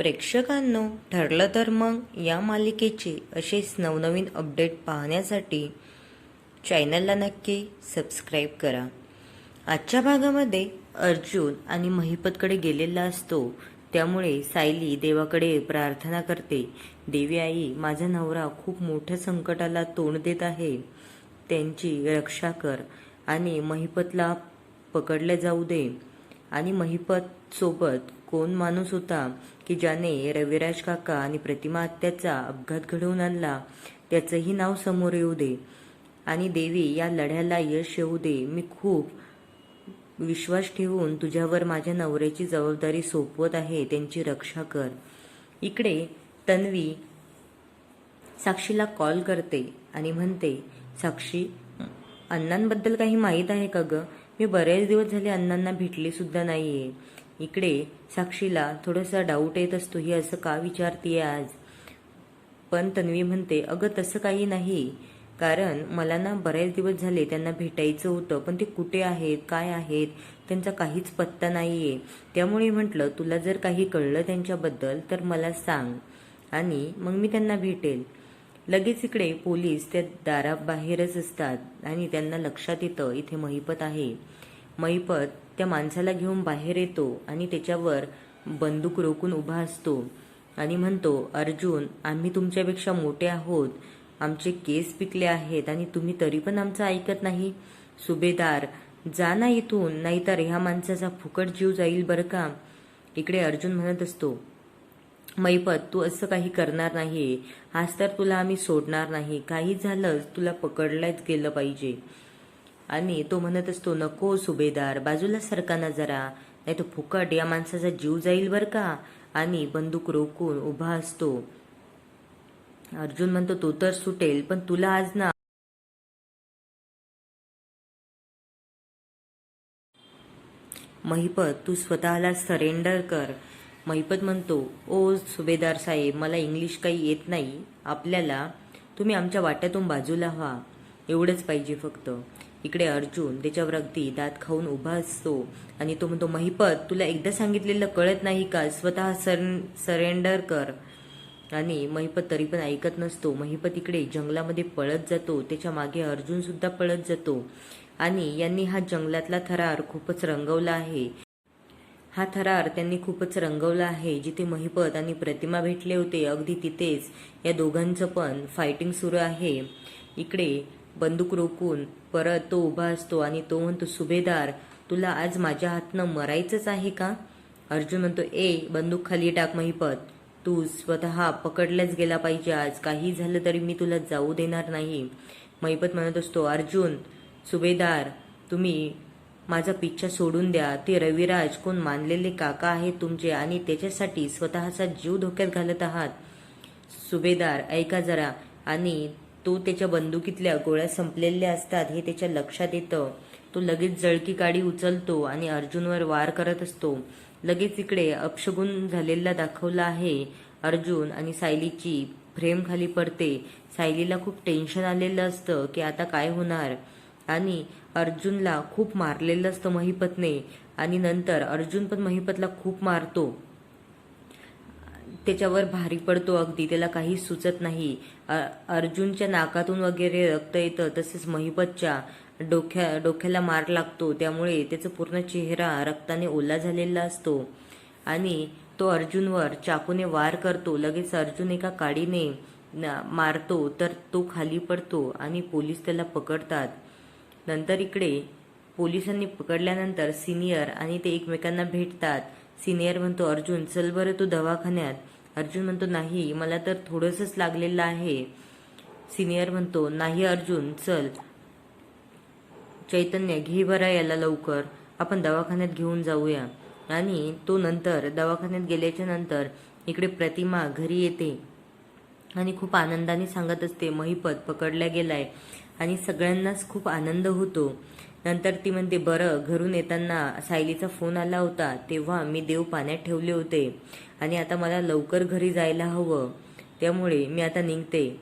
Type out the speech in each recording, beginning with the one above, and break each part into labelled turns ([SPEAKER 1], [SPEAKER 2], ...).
[SPEAKER 1] प्रेक्षकांनो ठरलं तर मग या मालिकेचे असेच नवनवीन अपडेट पाहण्यासाठी चॅनलला नक्की सबस्क्राईब करा. आजच्या भागामध्ये अर्जुन आणि महिपतकडे गेलेला असतो. त्यामुळे सायली देवाकडे प्रार्थना करते. देवी आई माझा नवरा खूप मोठ्या संकटाला तोंड देत आहे. त्यांची रक्षा कर आणि महिपतला पकडले जाऊ दे. आणि महिपत सोबत कोण माणूस होता की ज्याने रविराज काका आणि प्रतिमा आत्याचा अपघात घडवून आणला त्याचंही नाव समोर येऊ दे. आणि देवी या लढ्याला यश येऊ दे. मी खूप विश्वास ठेवून तुझ्यावर माझ्या नवऱ्याची जबाबदारी सोपवत आहे त्यांची रक्षा कर. इकडे तन्वी साक्षीला कॉल करते आणि म्हणते साक्षी अण्णांबद्दल काही माहीत आहे का ग? मी बरेच दिवस झाले अण्णांना भेटले सुद्धा नाहीये. इकडे साक्षीला थोडासा डाऊट येत असतो ही असं का विचारतीये आज? पण तन्वी म्हणते अगं तसं काही नाही. कारण मला ना बरेच दिवस झाले त्यांना भेटायचं होतं पण ते कुठे आहेत काय आहेत त्यांचा काहीच पत्ता नाहीये. त्यामुळे म्हटलं तुला जर काही कळलं त्यांच्याबद्दल तर मला सांग. आणि मग मी त्यांना भेटेल. लगेच इकडे पोलीस त्या दाराबाहेरच असतात आणि त्यांना लक्षात येतं इथे महिपत आहे. महिपत त्या माणसाला घेऊन बाहेर येतो आणि त्याच्यावर बंदूक रोखून उभा असतो. आणि म्हणतो अर्जुन आम्ही तुमच्यापेक्षा मोठे आहोत. आमचे केस पिकले आहेत आणि तुम्ही तरी पण आमचं ऐकत नाही. सुभेदार जा ना इथून नाहीतर ह्या माणसाचा फुकट जीव जाईल बरं का? इकडे अर्जुन म्हणत असतो मैपत तू असं काही करणार नाही आज तर तुला आम्ही सोडणार नाही. काही झालंच तुला पकडलंच गेलं पाहिजे. आणि तो म्हणत असतो नको सुभेदार बाजूला सरकाना जरा. नाही तो फुकट या माणसाचा जीव जाईल बर का? आणि बंदूक रोखून उभा असतो. अर्जुन म्हणतो तो तर सुटेल पण तुला आज ना महिपत तू स्वतःला सरेंडर कर. महिपत म्हणतो ओ सुभेदार साहेब मला इंग्लिश काही येत नाही. आपल्याला तुम्ही आमच्या वाट्यातून बाजूला व्हा. एवढंच पाहिजे फक्त. इकडे अर्जुन त्याच्यावर अगदी दात खाऊन उभा असतो. आणि तो म्हणतो महिपत तुला एकदा सांगितलेलं कळत नाही का? स्वतः सर सरेंडर कर. आणि महिपत तरी पण ऐकत नसतो. महिपत इकडे जंगलामध्ये पळत जातो. त्याच्यामागे अर्जुन सुद्धा पळत जातो. आणि यांनी हा जंगलातला थरार खूपच रंगवला आहे. हा थरार त्यांनी खूपच रंगवला आहे जिथे महिपत आणि प्रतिमा भेटले होते. अगदी तिथेच या दोघांचं पण फायटिंग सुरू आहे. इकडे बंदूक रोखून परत तो उभा असतो आणि तो म्हणतो सुभेदार तुला आज माझ्या हातनं मरायचंच आहे का? अर्जुन म्हणतो ए बंदूक खाली टाक महिपत. तू स्वतः पकडल्याच गेला पाहिजे आज. काही झालं तरी मी तुला जाऊ देणार नाही. महिपत म्हणत असतो अर्जुन सुभेदार तुम्ही माझा पिच्छा सोडून द्या. ते रविराज कोण मानलेले काका आहेत तुमचे आणि त्याच्यासाठी स्वतःचा जीव धोक्यात घालत आहात. सुभेदार ऐका जरा. आणि तो त्याच्या बंदुकीतल्या गोळ्या संपलेल्या असतात हे त्याच्या लक्षात येतं. तो लगेच जळकी काडी उचलतो आणि अर्जुनवर वार करत असतो. लगेच इकडे अपशगुन झालेला दाखवला आहे अर्जुन आणि सायलीची. फ्रेम खाली पडते. सायलीला खूप टेन्शन आलेलं असतं की आता काय होणार? आणि अर्जुनला खूप मारलेलं असतं महिपतने. आणि नंतर अर्जुन पण महिपतला खूप मारतो. त्याच्यावर भारी पडतो अगदी. त्याला काही सुचत नाही. अर्जुनच्या नाकातून वगैरे रक्त येतं तसेच महिपतच्या डोक्या डोक्याला मार लागतो. त्यामुळे त्याचा पूर्ण चेहरा रक्ताने ओला झालेला असतो. आणि तो अर्जुनवर चाकूने वार करतो. लगेच अर्जुन एका काडीने मारतो. तर तो खाली पडतो आणि पोलीस त्याला पकडतात. नंतर इकडे पोलिसांनी पकडल्यानंतर सिनियर आणि ते एकमेकांना भेटतात. सिनियर म्हणतो अर्जुन चल बरं तू दवाखान्यात. अर्जुन म्हणतो नाही मला तर थोडंसंच लागलेलं आहे. सिनियर म्हणतो नाही अर्जुन चल. चैतन्य घे बरा याला लवकर. आपण दवाखान्यात घेऊन जाऊया. आणि तो नंतर दवाखान्यात गेल्याच्यानंतर इकडे प्रतिमा घरी येते. आणि खूप आनंदाने सांगत असते महिपत पकडल्या गेलाय. आणि सगळ्यांनाच खूप आनंद होतो. नंतर ती म्हणते बरं घरून येताना सायलीचा फोन आला होता तेव्हा मी देव पाण्यात ठेवले होते आणि आता मला लवकर घरी जायला हवं. त्यामुळे मी आता निघते.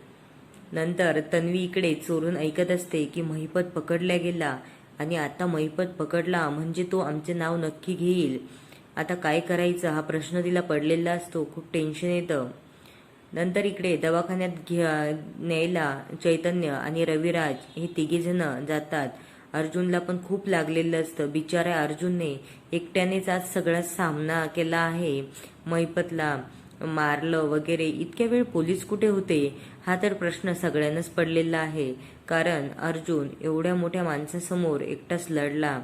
[SPEAKER 1] नंतर तन्वी इकडे चोरून ऐकत असते की महिपत पकडला गेला आणि आता महिपत पकडला म्हणजे तो आमचे नाव नक्की घेईल. आता काय करायचं? हा प्रश्न तिला पडलेला असतो. खूप टेन्शन येतं. नंतर इकडे दवाखान्यात घ्या न्यायला चैतन्य आणि रविराज हे तिघेजण जातात. अर्जुनला पण खूप लागलेलं असतं. बिचाऱ्या अर्जुनने एकट्यानेच आज सगळा सामना केला आहे. मैपतला मारलं वगैरे. इतक्या वेळ पोलीस कुठे होते? हा तर प्रश्न सगळ्यांनाच पडलेला आहे. कारण अर्जुन एवढ्या मोठ्या माणसासमोर एकटाच लढला.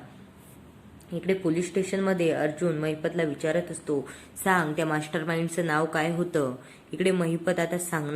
[SPEAKER 1] इकडे पोलीस स्टेशनमध्ये अर्जुन महिपतला विचारत असतो सांग त्या मास्टर माइंडचं नाव काय होतं? इकडे महिपत आता सांगणार